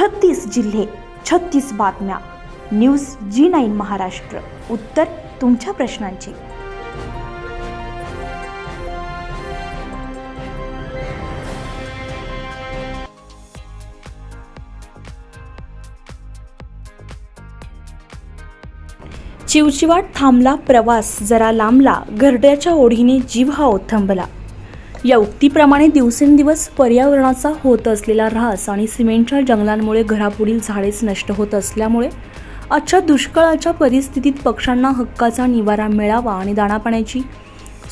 छत्तीस जिल्हे छत्तीस बातम्या. News Zee nine Maharashtra. उत्तर तुमच्या प्रश्नांची. चिवचिवाट थांबला प्रवास जरा लांबला घरड्याच्या ओढीने जीव हा ओथंबला. या उक्तीप्रमाणे दिवसेंदिवस पर्यावरणाचा होत असलेला ऱ्हास आणि सिमेंटच्या जंगलांमुळे घरापुढील झाडेच नष्ट होत असल्यामुळे आजच्या दुष्काळाच्या परिस्थितीत पक्ष्यांना हक्काचा निवारा मिळावा आणि दाणापाण्याची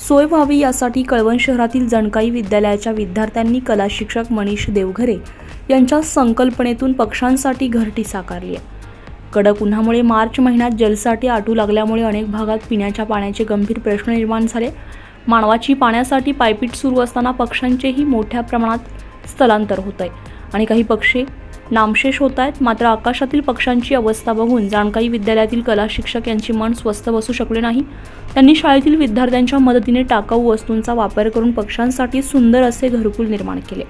सोय व्हावी यासाठी कळवण शहरातील जणकाई विद्यालयाच्या विद्यार्थ्यांनी कला शिक्षक मनीष देवघरे यांच्या संकल्पनेतून पक्ष्यांसाठी घरटी साकारली आहे. कडक उन्हामुळे मार्च महिन्यात जलसाठे आटू लागल्यामुळे अनेक भागात पिण्याच्या पाण्याचे गंभीर प्रश्न निर्माण झाले. मानवाची पाण्यासाठी पायपीट सुरू असताना पक्ष्यांचेही मोठ्या प्रमाणात स्थलांतर होत आहे. आणि काही पक्षी नामशेष होत आहेत मात्र आकाशातील पक्ष्यांची अवस्था बघून जाणकाई विद्यालयातील कला शिक्षक यांची मन स्वस्थ बसू शकले नाही. त्यांनी शाळेतील विद्यार्थ्यांच्या मदतीने टाकाऊ वस्तूंचा वापर करून पक्ष्यांसाठी सुंदर असे घरकुल निर्माण केले.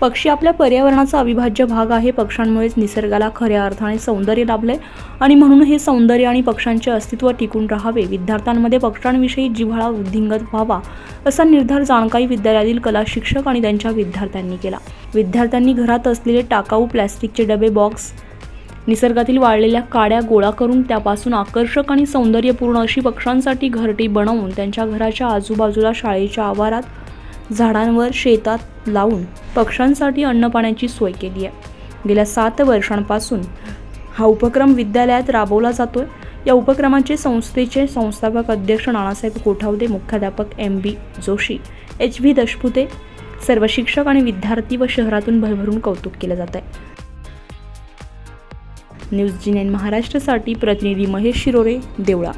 पक्षी आपल्या पर्यावरणाचा अविभाज्य भाग आहे. पक्ष्यांमुळेच निसर्गाला खऱ्या अर्थाने सौंदर्य लाभले आणि म्हणून हे सौंदर्य आणि पक्ष्यांचे अस्तित्व टिकून राहावे. विद्यार्थ्यांमध्ये पक्ष्यांविषयी जिव्हाळा वृद्धिंगत व्हावा असा निर्धार जाणकाई विद्यालयातील कला शिक्षक आणि त्यांच्या विद्यार्थ्यांनी केला. विद्यार्थ्यांनी घरात असलेले टाकाऊ प्लॅस्टिकचे डबे बॉक्स निसर्गातील वाळलेल्या काड्या गोळा करून त्यापासून आकर्षक आणि सौंदर्यपूर्ण अशी पक्ष्यांसाठी घरटी बनवून त्यांच्या घराच्या आजूबाजूला शाळेच्या आवारात झाडांवर शेतात लावून पक्ष्यांसाठी अन्नपाण्याची सोय केली आहे. गेल्या सात वर्षांपासून हा उपक्रम विद्यालयात राबवला जातोय. या उपक्रमाचे संस्थेचे संस्थापक अध्यक्ष नानासाहेब कोठावदे मुख्याध्यापक M B Joshi H V Dashpute सर्व शिक्षक आणि विद्यार्थी व शहरातून भरभरून कौतुक केलं जात आहे. न्यूज जी नाईन महाराष्ट्रासाठी प्रतिनिधी महेश शिरोरे देवळा.